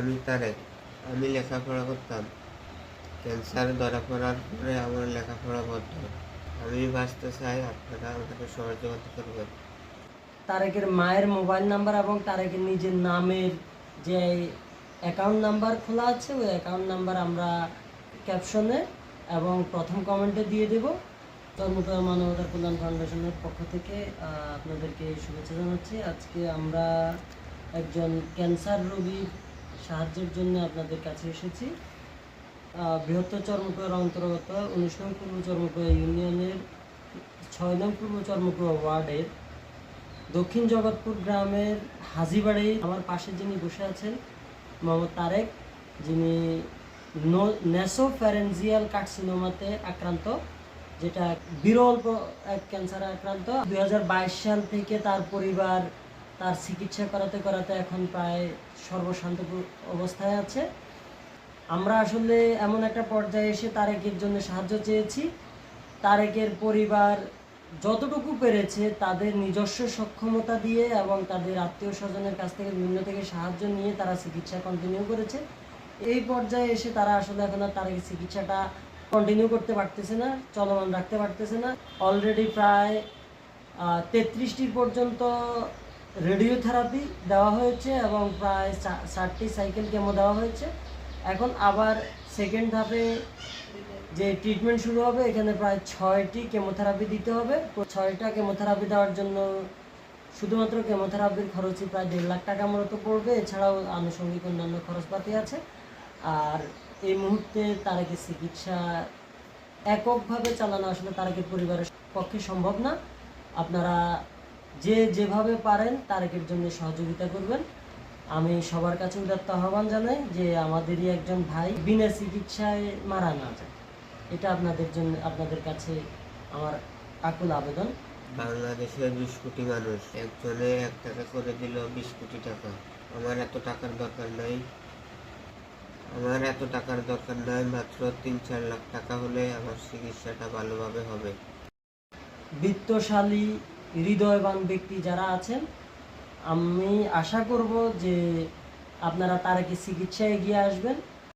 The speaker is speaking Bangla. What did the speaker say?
আমি তারেক আমি লেখাপড়া করতাম। ক্যান্সার ধরা পড়ার পরে আমার লেখাপড়া বন্ধ। আমি বাঁচতে চাই, আপনারা আমাকে সহযোগিতা করবেন তারেকের মায়ের মোবাইল নাম্বার এবং তারেকের নিজের নামের যে অ্যাকাউন্ট নাম্বার খোলা আছে, ওই অ্যাকাউন্ট নাম্বার আমরা ক্যাপশনে এবং প্রথম কমেন্টে দিয়ে দেব। চর্মকা মানবতা কল্যাণ ফাউন্ডেশনের পক্ষ থেকে আপনাদেরকে শুভেচ্ছা জানাচ্ছি। আজকে আমরা একজন ক্যান্সার রোগীর সাহায্যের জন্য আপনাদের কাছে এসেছি। বৃহত্তর চর্মকুয়ার অন্তর্গত উনিশ নং পূর্ব চর্মকুয়া ইউনিয়নের ছয় নং পূর্ব চর্মকুয়া ওয়ার্ডের দক্ষিণ জগৎপুর গ্রামের হাজিবাড়ি, আমার পাশে যিনি বসে আছেন মোহাম্মদ তারেক, যিনি নেসোফ্যারেনজিয়াল কার্সিনোমাতে আক্রান্ত, যেটা বিরল এক ক্যান্সারে আক্রান্ত। দুই হাজার বাইশ সাল থেকে তার পরিবার তার চিকিৎসা করাতে করাতে এখন প্রায় সর্বশান্ত অবস্থায় আছে। আমরা আসলে এমন একটা পর্যায়ে এসে তারেকের জন্য সাহায্য চেয়েছি। তারেকের পরিবার যতটুকু পেরেছে তাদের নিজস্ব সক্ষমতা দিয়ে এবং তাদের আত্মীয় স্বজনের কাছ থেকে বিভিন্ন থেকে সাহায্য নিয়ে তারা চিকিৎসা কন্টিনিউ করেছে। এই পর্যায়ে এসে তারা আসলে এখন আর তারেকের চিকিৎসাটা কন্টিনিউ করতে পারতেছে না, চলমান রাখতে পারতেছে না। অলরেডি প্রায় তেত্রিশটির পর্যন্ত রেডিওথেরাপি দেওয়া হয়েছে এবং প্রায় ষাটটি সাইকেল কেমো দেওয়া হয়েছে। এখন আবার সেকেন্ড ধাপে যে ট্রিটমেন্ট শুরু হবে, এখানে প্রায় ছয়টি কেমোথেরাপি দিতে হবে। ছয়টা কেমোথেরাপি দেওয়ার জন্য শুধুমাত্র কেমোথেরাপির খরচই প্রায় দেড় লাখ টাকা মতো পড়বে। এছাড়াও আনুষঙ্গিক অন্যান্য খরচপাতি আছে। আর এই মুহূর্তে তারাকে চিকিৎসা এককভাবে চালানো আসলে তারেকের পরিবারের পক্ষে সম্ভব না। আপনারা যে যেভাবে পারেন তারেকের জন্য সহযোগিতা করবেন। আমি সবার কাছে উদাত্ত আহ্বান জানাই যে আমাদেরই একজন ভাই বিনা চিকিৎসায় মারা না যায়। এটা আপনাদের জন্য আপনাদের কাছে আমার আকুল আবেদন। বাংলাদেশের বিশ কোটি মানুষ একজনে এক টাকা করে দিল বিশ কোটি টাকা। আমার এত টাকার দরকার নাই। আমার এত টাকার দরকার নাই মাত্র তিন চার লাখ টাকা হলে আমার চিকিৎসাটা ভালোভাবে হবে। বিত্তশালী হৃদয়বান ব্যক্তি যারা আছেন আমি আশা করব যে আপনারা তারাকে চিকিৎসায় এগিয়ে আসবেন।